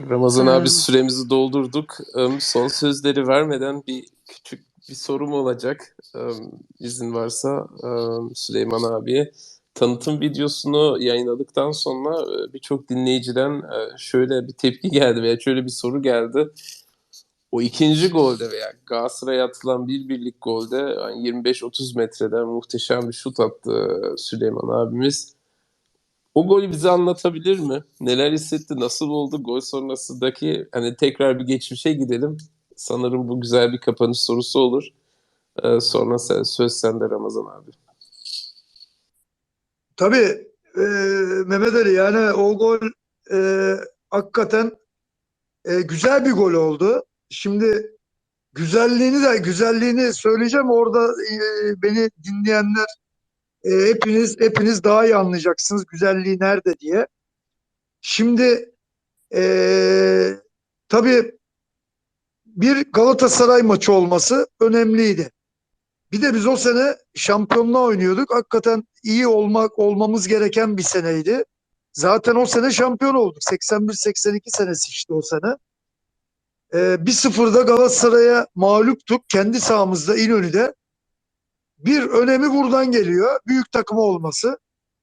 Ramazan abi süremizi doldurduk. Son sözleri vermeden bir küçük bir sorum olacak. İzin varsa Süleyman abiye. Tanıtım videosunu yayınladıktan sonra e, birçok dinleyiciden e, şöyle bir tepki geldi veya şöyle bir soru geldi. O ikinci golde veya Galatasaray'a atılan bir birlik golde yani 25-30 metreden muhteşem bir şut attı Süleyman abimiz. O golü bize anlatabilir mi? Neler hissetti? Nasıl oldu? Gol sonrasındaki hani tekrar bir geçmişe gidelim. Sanırım bu güzel bir kapanış sorusu olur. Ee, sonra sen, söz sende Ramazan abi. Tabii e, Mehmet Ali yani o gol e, hakikaten e, güzel bir gol oldu. Şimdi güzelliğini de güzelliğini söyleyeceğim orada e, beni dinleyenler e, hepiniz hepiniz daha iyi anlayacaksınız güzelliği nerede diye. Şimdi e, tabii bir Galatasaray maçı olması önemliydi. Bir de biz o sene şampiyonluğa oynuyorduk. Hakikaten iyi olmak olmamız gereken bir seneydi. Zaten o sene şampiyon olduk. 81-82 senesi işte o sene. Ee, 1-0'da Galatasaray'a mağluptuk. Kendi sahamızda İnönü'de. Bir önemi buradan geliyor. Büyük takımı olması.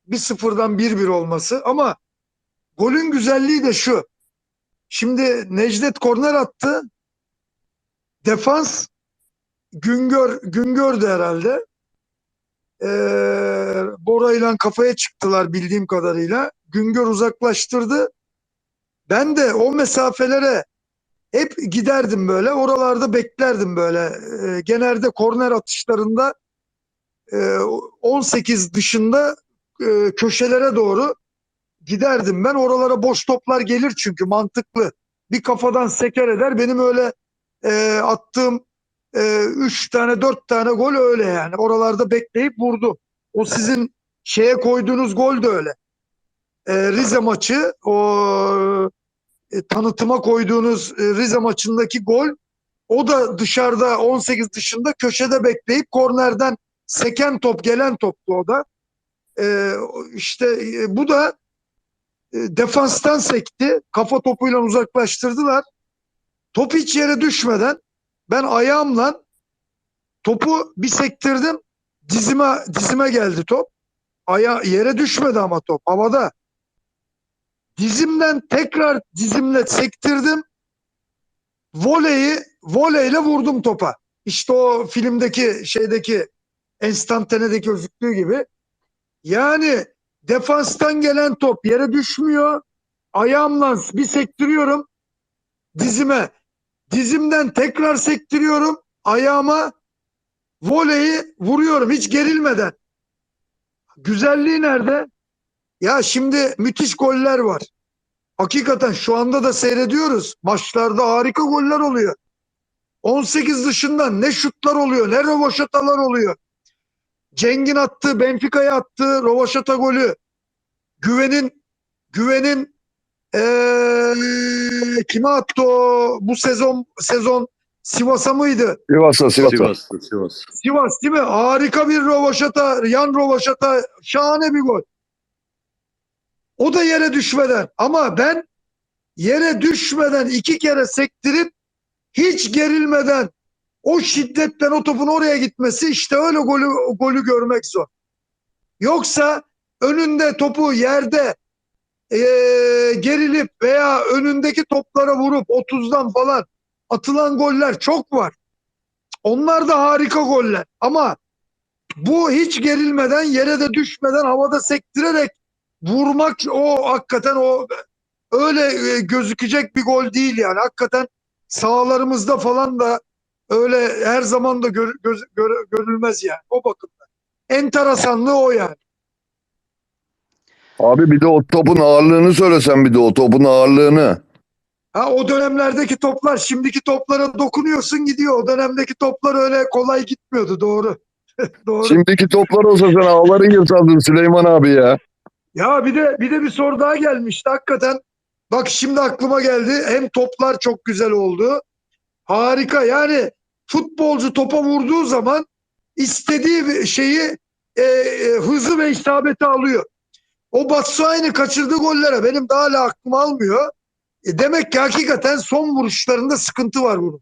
1-0'dan 1-1 olması. Ama golün güzelliği de şu. Şimdi Necdet korner attı. Defans Güngör Güngör'dü herhalde. Ee, Bora ile kafaya çıktılar bildiğim kadarıyla. Güngör uzaklaştırdı. Ben de o mesafelere hep giderdim böyle. Oralarda beklerdim böyle. Ee, genelde korner atışlarında 18 dışında e, köşelere doğru giderdim ben. Oralara boş toplar gelir çünkü mantıklı. Bir kafadan seker eder. Benim öyle e, attığım e, üç tane dört tane gol öyle yani. Oralarda bekleyip vurdu. O sizin şeye koyduğunuz gol de öyle. E, Rize maçı o e, tanıtıma koyduğunuz e, Rize maçındaki gol o da dışarıda 18 dışında köşede bekleyip kornerden seken top gelen toptu o da. E, işte e, bu da e, defanstan sekti. Kafa topuyla uzaklaştırdılar. Top hiç yere düşmeden ben ayağımla topu bir sektirdim. Dizime dizime geldi top. Aya yere düşmedi ama top havada. Dizimden tekrar dizimle sektirdim. Voleyi voleyle vurdum topa. İşte o filmdeki şeydeki enstantanedeki gözüktüğü gibi. Yani defanstan gelen top yere düşmüyor. Ayağımla bir sektiriyorum dizime. Dizimden tekrar sektiriyorum. Ayağıma voleyi vuruyorum hiç gerilmeden. Güzelliği nerede? Ya şimdi müthiş goller var. Hakikaten şu anda da seyrediyoruz. Maçlarda harika goller oluyor. 18 dışından ne şutlar oluyor, ne rovaşatalar oluyor. Cengin attığı, Benfica'ya attığı rovaşata golü. Güven'in Güven'in ee, kime attı o bu sezon sezon Sivas'a mıydı? Sivas'a Sivas'a. Sivas'ta Sivas. Sivas değil mi? Harika bir rovaşata, yan rovaşata, şahane bir gol. O da yere düşmeden ama ben yere düşmeden iki kere sektirip hiç gerilmeden o şiddetten o topun oraya gitmesi işte öyle golü golü görmek zor. Yoksa önünde topu yerde eee, gerilip veya önündeki toplara vurup 30'dan falan atılan goller çok var. Onlar da harika goller. Ama bu hiç gerilmeden yere de düşmeden havada sektirerek vurmak o hakikaten o öyle e, gözükecek bir gol değil yani. Hakikaten sahalarımızda falan da öyle her zaman da gör- göz- gör- görülmez yani o bakımdan. Enteresanlığı o yani. Abi bir de o topun ağırlığını söylesen bir de o topun ağırlığını. Ha o dönemlerdeki toplar şimdiki toplara dokunuyorsun gidiyor. O dönemdeki toplar öyle kolay gitmiyordu doğru. doğru. Şimdiki toplar olsa sen ağları yırtardın Süleyman abi ya. Ya bir de bir de bir soru daha gelmişti hakikaten. Bak şimdi aklıma geldi. Hem toplar çok güzel oldu. Harika. Yani futbolcu topa vurduğu zaman istediği şeyi e, e, hızı ve isabeti alıyor. O Batshuayi'nin kaçırdığı gollere benim daha hala aklım almıyor. E demek ki hakikaten son vuruşlarında sıkıntı var bunun.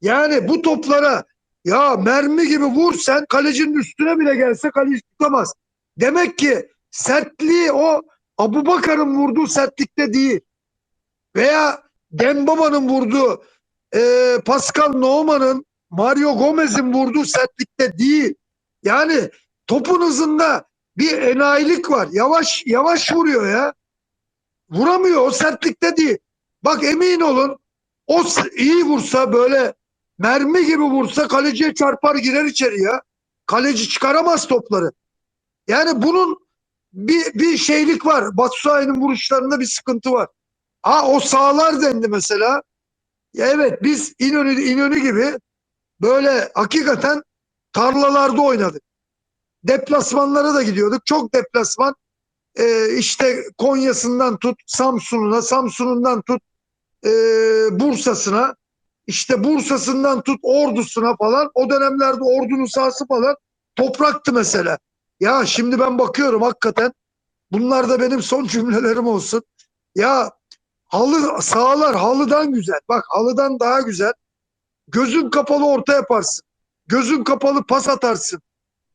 Yani bu toplara ya mermi gibi vur sen kalecinin üstüne bile gelse kaleci tutamaz. Demek ki sertliği o Abu Bakar'ın vurduğu sertlikte değil. Veya Dembaba'nın vurduğu e, Pascal Nohma'nın Mario Gomez'in vurduğu sertlikte değil. Yani topun hızında bir enayilik var. Yavaş yavaş vuruyor ya. Vuramıyor o sertlikte değil. Bak emin olun o iyi vursa böyle mermi gibi vursa kaleciye çarpar girer içeri ya. Kaleci çıkaramaz topları. Yani bunun bir, bir şeylik var. Batshuayi'nin vuruşlarında bir sıkıntı var. Ha o sağlar dendi mesela. Ya evet biz İnönü, İnönü gibi böyle hakikaten tarlalarda oynadık. Deplasmanlara da gidiyorduk. Çok deplasman. Ee, işte Konya'sından tut Samsun'una, Samsun'undan tut e, Bursa'sına, işte Bursa'sından tut Ordu'suna falan. O dönemlerde Ordu'nun sahası falan topraktı mesela. Ya şimdi ben bakıyorum hakikaten bunlar da benim son cümlelerim olsun. Ya halı sahalar halıdan güzel. Bak halıdan daha güzel. Gözün kapalı orta yaparsın. Gözün kapalı pas atarsın.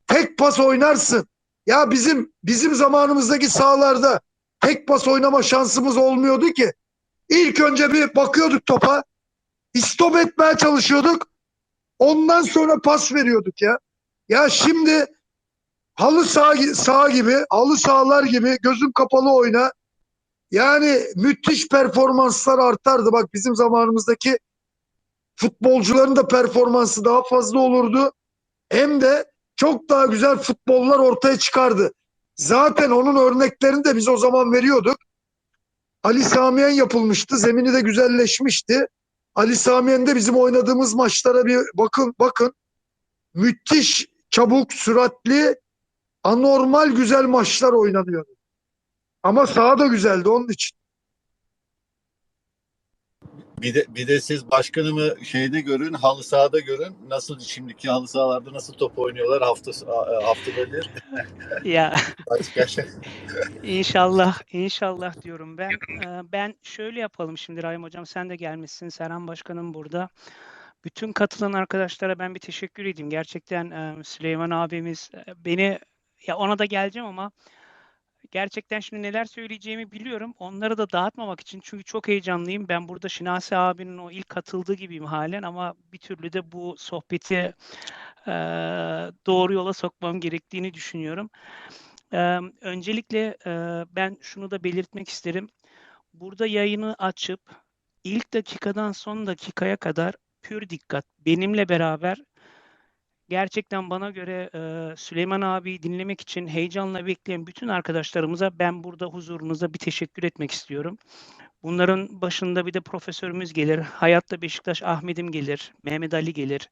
Tek pas oynarsın. Ya bizim bizim zamanımızdaki sahalarda tek pas oynama şansımız olmuyordu ki. İlk önce bir bakıyorduk topa. İstop etmeye çalışıyorduk. Ondan sonra pas veriyorduk ya. Ya şimdi halı saha, saha gibi, halı sahalar gibi gözün kapalı oyna. Yani müthiş performanslar artardı. Bak bizim zamanımızdaki futbolcuların da performansı daha fazla olurdu. Hem de çok daha güzel futbollar ortaya çıkardı. Zaten onun örneklerini de biz o zaman veriyorduk. Ali Samiyen yapılmıştı. Zemini de güzelleşmişti. Ali Samiyen'de bizim oynadığımız maçlara bir bakın bakın. Müthiş, çabuk, süratli, anormal güzel maçlar oynanıyordu. Ama saha da güzeldi onun için. Bir de, bir de siz başkanımı şeyde görün, halı sahada görün. Nasıl şimdiki halı sahalarda nasıl top oynuyorlar hafta haftada bir. Ya inşallah inşallah diyorum ben. Ee, Ben şöyle yapalım şimdi Rahim Hocam sen de gelmişsin. Serhan Başkanım burada. Bütün katılan arkadaşlara ben bir teşekkür edeyim. Gerçekten e, Süleyman abimiz e, beni ya ona da geleceğim ama gerçekten şimdi neler söyleyeceğimi biliyorum. Onları da dağıtmamak için çünkü çok heyecanlıyım. Ben burada Şinasi abinin o ilk katıldığı gibiyim halen ama bir türlü de bu sohbeti e, doğru yola sokmam gerektiğini düşünüyorum. Eee, öncelikle eee, ben şunu da belirtmek isterim. Burada yayını açıp ilk dakikadan son dakikaya kadar pür dikkat benimle beraber gerçekten bana göre Süleyman abiyi dinlemek için heyecanla bekleyen bütün arkadaşlarımıza ben burada huzurunuzda bir teşekkür etmek istiyorum. Bunların başında bir de profesörümüz gelir. Hayatta Beşiktaş Ahmet'im gelir. Mehmet Ali gelir.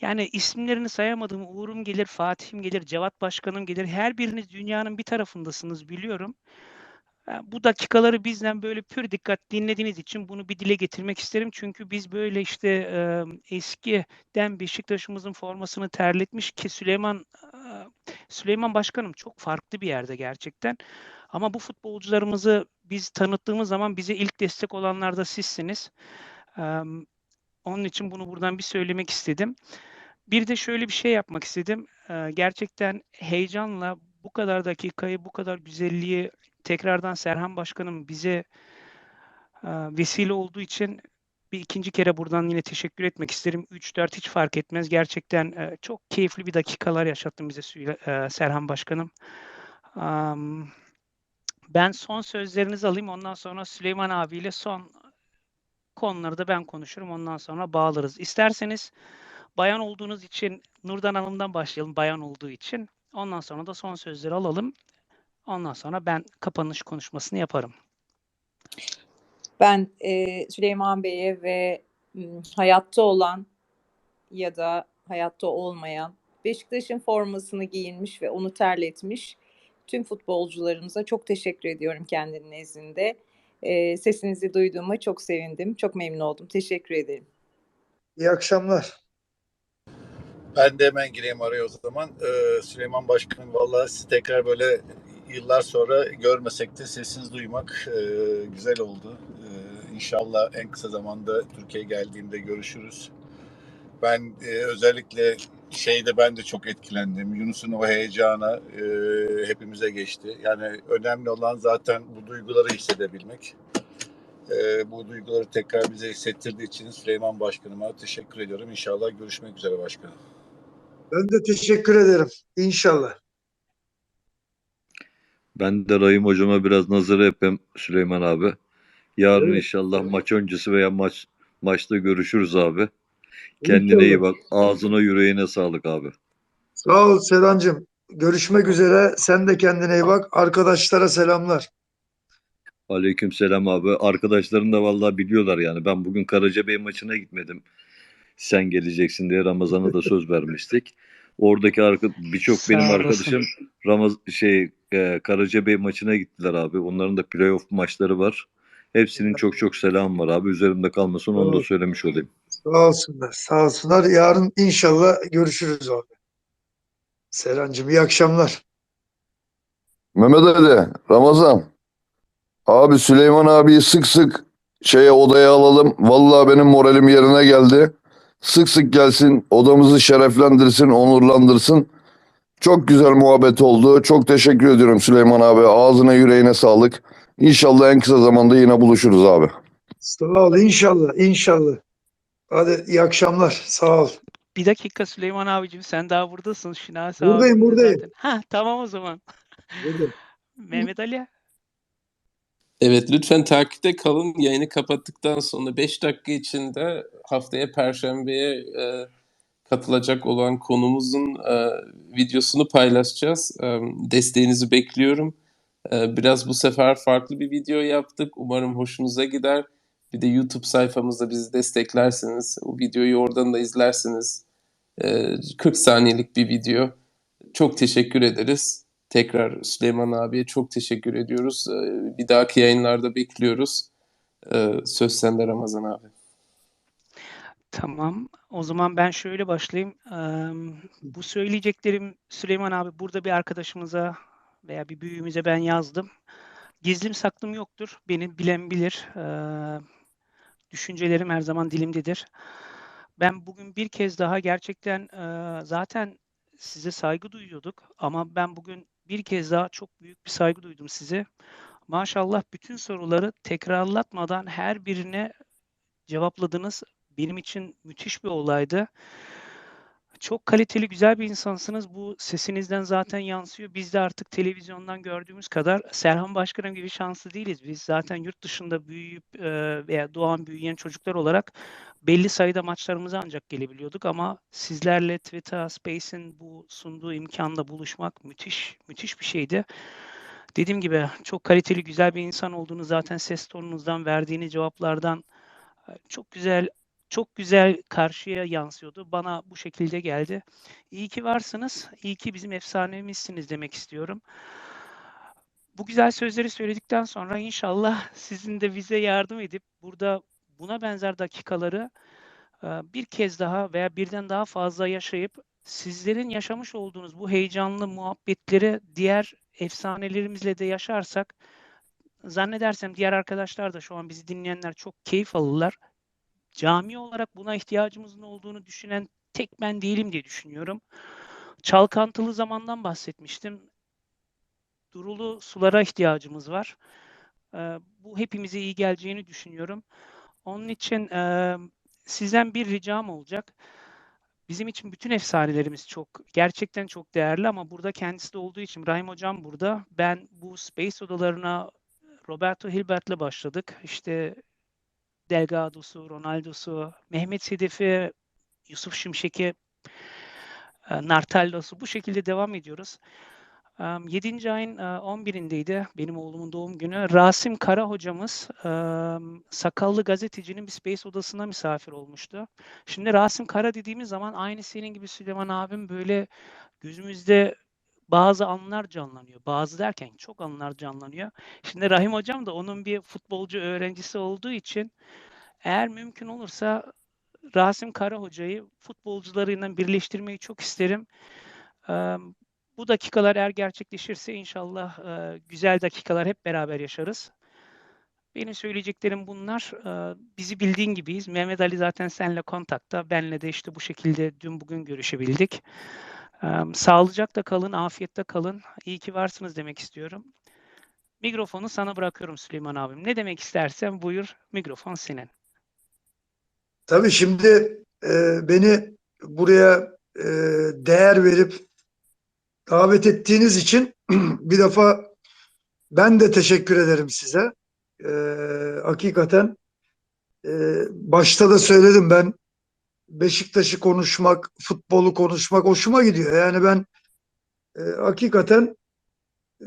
Yani isimlerini sayamadığım Uğur'um gelir, Fatih'im gelir, Cevat Başkanım gelir. Her biriniz dünyanın bir tarafındasınız biliyorum. Ha, Bu dakikaları bizden böyle pür dikkat dinlediğiniz için bunu bir dile getirmek isterim. Çünkü biz böyle işte e, eskiden Beşiktaş'ımızın formasını terletmiş ki Süleyman e, Süleyman Başkanım çok farklı bir yerde gerçekten. Ama bu futbolcularımızı biz tanıttığımız zaman bize ilk destek olanlar da sizsiniz. Eee, Onun için bunu buradan bir söylemek istedim. Bir de şöyle bir şey yapmak istedim. Eee, gerçekten heyecanla bu kadar dakikayı, bu kadar güzelliği tekrardan Serhan Başkanım bize vesile olduğu için bir ikinci kere buradan yine teşekkür etmek isterim. 3-4 hiç fark etmez. Gerçekten çok keyifli bir dakikalar yaşattın bize Serhan Başkanım. Ben son sözlerinizi alayım. Ondan sonra Süleyman abiyle son konuları da ben konuşurum. Ondan sonra bağlarız. İsterseniz bayan olduğunuz için Nurdan Hanım'dan başlayalım bayan olduğu için. Ondan sonra da son sözleri alalım. Ondan sonra ben kapanış konuşmasını yaparım. Ben e, Süleyman Bey'e ve m, hayatta olan ya da hayatta olmayan Beşiktaş'ın formasını giyinmiş ve onu terletmiş tüm futbolcularımıza çok teşekkür ediyorum kendinin nezdinde. E, sesinizi duyduğuma çok sevindim. Çok memnun oldum. Teşekkür ederim. İyi akşamlar. Ben de hemen gireyim araya o zaman. Ee, Süleyman Başkanım vallahi sizi tekrar böyle yıllar sonra görmesek de sesinizi duymak e, güzel oldu. E, İnşallah en kısa zamanda Türkiye'ye geldiğimde görüşürüz. Ben e, özellikle şeyde ben de çok etkilendim. Yunus'un o heyecana e, hepimize geçti. Yani önemli olan zaten bu duyguları hissedebilmek. E, bu duyguları tekrar bize hissettirdiği için Süleyman Başkanıma teşekkür ediyorum. İnşallah görüşmek üzere başkanım. Ben de teşekkür ederim. İnşallah. Ben de Rahim hocama biraz nazar yapayım Süleyman abi. Yarın Evet. inşallah maç öncesi veya maç maçta görüşürüz abi. Kendine iyi İnşallah. bak. Ağzına yüreğine sağlık abi. Sağ ol Sedancığım. Görüşmek üzere. Sen de kendine iyi bak. Arkadaşlara selamlar. Aleykümselam abi. Arkadaşların da vallahi biliyorlar yani. Ben bugün Karacabey maçına gitmedim. Sen geleceksin diye Ramazan'a da söz vermiştik. Oradaki birçok benim arkadaşım Ramaz şey e, Karacabey maçına gittiler abi. Onların da playoff maçları var. Hepsinin çok çok selam var abi. Üzerimde kalmasın onu da söylemiş olayım. Sağ olsunlar. Sağ olsunlar. Yarın inşallah görüşürüz abi. Selancığım iyi akşamlar. Mehmet Ali, Ramazan. Abi Süleyman abiyi sık sık şeye odaya alalım. Vallahi benim moralim yerine geldi. Sık sık gelsin, odamızı şereflendirsin, onurlandırsın. Çok güzel muhabbet oldu. Çok teşekkür ediyorum Süleyman abi. Ağzına yüreğine sağlık. İnşallah en kısa zamanda yine buluşuruz abi. Sağ ol. İnşallah. İnşallah. Hadi iyi akşamlar. Sağ ol. Bir dakika Süleyman abicim sen daha buradasın. Şinasi Buradayım, abi burada buradayım. zaten. Ha tamam o zaman. Mehmet Ali. Evet lütfen takipte kalın. Yayını kapattıktan sonra 5 dakika içinde haftaya Perşembe'ye e, katılacak olan konumuzun e, videosunu paylaşacağız. E, desteğinizi bekliyorum. E, biraz bu sefer farklı bir video yaptık. Umarım hoşunuza gider. Bir de YouTube sayfamızda bizi desteklerseniz, o videoyu oradan da izlersiniz. E, 40 saniyelik bir video. Çok teşekkür ederiz. Tekrar Süleyman abiye çok teşekkür ediyoruz. Ee, Bir dahaki yayınlarda bekliyoruz. Ee, Söz sende Ramazan abi. Tamam. O zaman ben şöyle başlayayım. Eee, bu söyleyeceklerim Süleyman abi burada bir arkadaşımıza veya bir büyüğümüze ben yazdım. Gizlim saklım yoktur. Beni bilen bilir. Eee, düşüncelerim her zaman dilimdedir. Ben bugün bir kez daha gerçekten eee, zaten size saygı duyuyorduk ama ben bugün bir kez daha çok büyük bir saygı duydum size. Maşallah bütün soruları tekrarlatmadan her birine cevapladınız. Benim için müthiş bir olaydı. Çok kaliteli, güzel bir insansınız. Bu sesinizden zaten yansıyor. Biz de artık televizyondan gördüğümüz kadar Serhan Başkanım gibi şanslı değiliz. Biz zaten yurt dışında büyüyüp e, veya doğan büyüyen çocuklar olarak belli sayıda maçlarımıza ancak gelebiliyorduk ama sizlerle Twitter, Space'in bu sunduğu imkanla buluşmak müthiş, müthiş bir şeydi. Dediğim gibi çok kaliteli, güzel bir insan olduğunu zaten ses tonunuzdan, verdiğiniz cevaplardan e, çok güzel çok güzel karşıya yansıyordu. Bana bu şekilde geldi. İyi ki varsınız. İyi ki bizim efsanemizsiniz demek istiyorum. Bu güzel sözleri söyledikten sonra inşallah sizin de bize yardım edip burada buna benzer dakikaları e, bir kez daha veya birden daha fazla yaşayıp sizlerin yaşamış olduğunuz bu heyecanlı muhabbetleri diğer efsanelerimizle de yaşarsak zannedersem diğer arkadaşlar da şu an bizi dinleyenler çok keyif alırlar cami olarak buna ihtiyacımızın olduğunu düşünen tek ben değilim diye düşünüyorum. Çalkantılı zamandan bahsetmiştim. Durulu sulara ihtiyacımız var. Ee, bu hepimize iyi geleceğini düşünüyorum. Onun için e, sizden bir ricam olacak. Bizim için bütün efsanelerimiz çok, gerçekten çok değerli ama burada kendisi de olduğu için Rahim Hocam burada. Ben bu Space odalarına Roberto Hilbert'le başladık. İşte Delgado'su, Ronaldo'su, Mehmet Sedef'i, Yusuf Şimşek'i, e, Nartello'su bu şekilde devam ediyoruz. 7. ayın e, 11'indeydi benim oğlumun doğum günü. Rasim Kara hocamız e, sakallı gazetecinin bir space odasına misafir olmuştu. Şimdi Rasim Kara dediğimiz zaman aynı senin gibi Süleyman abim böyle gözümüzde bazı anlar canlanıyor. Bazı derken çok anlar canlanıyor. Şimdi Rahim hocam da onun bir futbolcu öğrencisi olduğu için eğer mümkün olursa Rasim Kara hocayı futbolcularıyla birleştirmeyi çok isterim. Eee, bu dakikalar eğer gerçekleşirse inşallah eee, güzel dakikalar hep beraber yaşarız. Benim söyleyeceklerim bunlar. Ee, Bizi bildiğin gibiyiz. Mehmet Ali zaten seninle kontakta. Benle de işte bu şekilde dün bugün görüşebildik. Sağlıcakla kalın, afiyette kalın. İyi ki varsınız demek istiyorum. Mikrofonu sana bırakıyorum Süleyman abim. Ne demek istersen buyur. Mikrofon senin. Tabii şimdi e, beni buraya e, değer verip davet ettiğiniz için bir defa ben de teşekkür ederim size. E, hakikaten e, başta da söyledim ben Beşiktaş'ı konuşmak, futbolu konuşmak hoşuma gidiyor. Yani ben e, hakikaten e,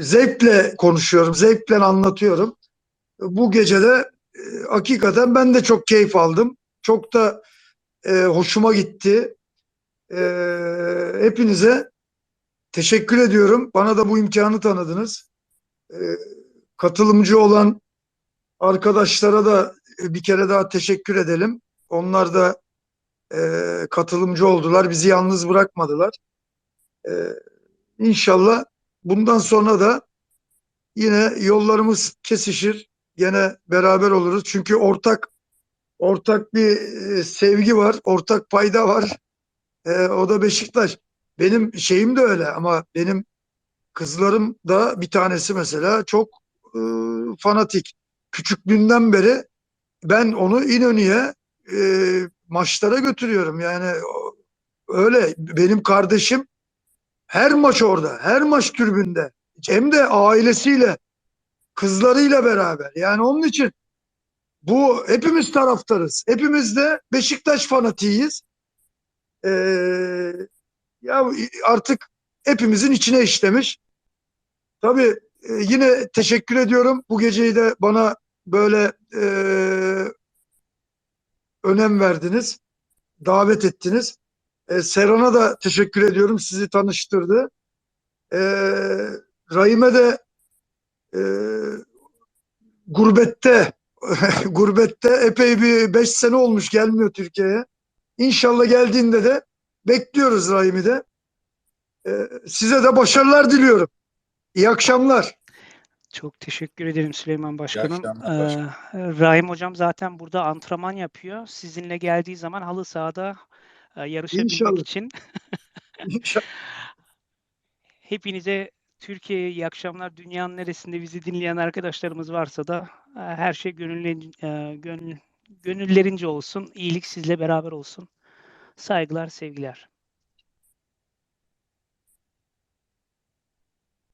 zevkle konuşuyorum, zevkle anlatıyorum. Bu gece de e, hakikaten ben de çok keyif aldım. Çok da e, hoşuma gitti. E, hepinize teşekkür ediyorum. Bana da bu imkanı tanıdınız. E, katılımcı olan arkadaşlara da bir kere daha teşekkür edelim. Onlar da e, katılımcı oldular. Bizi yalnız bırakmadılar. E, inşallah bundan sonra da yine yollarımız kesişir. Gene beraber oluruz. Çünkü ortak ortak bir e, sevgi var, ortak payda var. E, o da Beşiktaş. Benim şeyim de öyle ama benim kızlarım da bir tanesi mesela çok e, fanatik. Küçüklüğünden beri ben onu İnönü'ye e, maçlara götürüyorum. Yani öyle benim kardeşim her maç orada, her maç tribünde. Hem de ailesiyle, kızlarıyla beraber. Yani onun için bu hepimiz taraftarız. Hepimiz de Beşiktaş fanatiyiz. Ee, ya artık hepimizin içine işlemiş. Tabii e, yine teşekkür ediyorum. Bu geceyi de bana böyle e, önem verdiniz. Davet ettiniz. E, Serhan'a da teşekkür ediyorum. Sizi tanıştırdı. E, Rahim'e de e, gurbette gurbette epey bir 5 sene olmuş gelmiyor Türkiye'ye. İnşallah geldiğinde de bekliyoruz Rahim'i de. E, size de başarılar diliyorum. İyi akşamlar. Çok teşekkür ederim Süleyman Başkanım. Ee, Rahim Hocam zaten burada antrenman yapıyor. Sizinle geldiği zaman halı sahada e, yarışabilmek İnşallah. için İnşallah. hepinize Türkiye'ye iyi akşamlar. Dünyanın neresinde bizi dinleyen arkadaşlarımız varsa da e, her şey gönüllen, e, gönül, gönüllerince olsun. İyilik sizle beraber olsun. Saygılar, sevgiler.